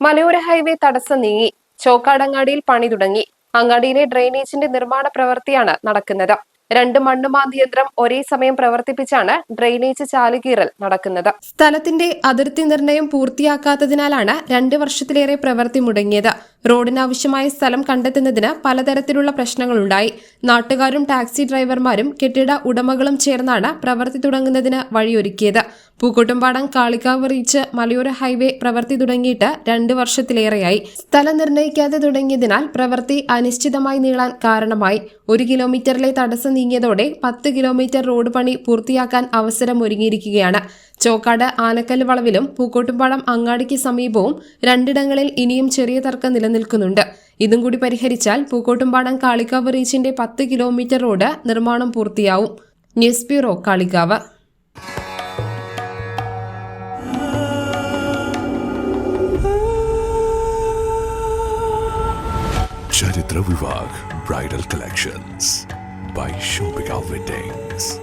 മലയോര ഹൈവേ തടസ്സം നീങ്ങി. ചോക്കാടങ്ങാടിയിൽ പണി തുടങ്ങി. അങ്ങാടിയിലെ ഡ്രെയിനേജിന്റെ നിർമ്മാണ പ്രവൃത്തിയാണ് നടക്കുന്നത്. രണ്ട് മണ്ണുമാന്തി യന്ത്രം ഒരേ സമയം പ്രവർത്തിപ്പിച്ചാണ് ഡ്രെയിനേജ് ചാലുകീറൽ നടക്കുന്നത്. സ്ഥലത്തിന്റെ അതിർത്തി നിർണയം പൂർത്തിയാക്കാത്തതിനാലാണ് രണ്ട് വർഷത്തിലേറെ പ്രവൃത്തി മുടങ്ങിയത്. റോഡിനാവശ്യമായ സ്ഥലം കണ്ടെത്തുന്നതിന് പലതരത്തിലുള്ള പ്രശ്നങ്ങളുണ്ടായി. നാട്ടുകാരും ടാക്സി ഡ്രൈവർമാരും കെട്ടിട ഉടമകളും ചേർന്നാണ് പ്രവൃത്തി തുടങ്ങുന്നതിന് വഴിയൊരുക്കിയത്. പൂക്കോട്ടുംപാടം കാളിക്കാവ് റീച്ച് മലയോര ഹൈവേ പ്രവൃത്തി തുടങ്ങിയിട്ട് രണ്ട് വർഷത്തിലേറെയായി. സ്ഥലം നിർണയിക്കാതെ തുടങ്ങിയതിനാൽ പ്രവൃത്തി അനിശ്ചിതമായി നീളാൻ കാരണമായി. ഒരു കിലോമീറ്ററിലെ തടസ്സം നീങ്ങിയതോടെ പത്ത് കിലോമീറ്റർ റോഡ് പണി പൂർത്തിയാക്കാൻ അവസരം ഒരുങ്ങിയിരിക്കുകയാണ് ചോക്കാട് ആനക്കല്ല് വളവിലും പൂക്കോട്ടുംപാടം അങ്ങാടിക്ക് സമീപവും രണ്ടിടങ്ങളിൽ ഇനിയും ചെറിയ തർക്കം നിലനിൽക്കുന്നുണ്ട്. ഇതും കൂടി പരിഹരിച്ചാൽ പൂക്കോട്ടുംപാടം കാളിക്കാവ് റീച്ചിന്റെ പത്ത് കിലോമീറ്റർ റോഡ് നിർമ്മാണം പൂർത്തിയാവും. ന്യൂസ് ബ്യൂറോ കാളിക്കാവ് ചരിത്ര bridal collections. By shopping weddings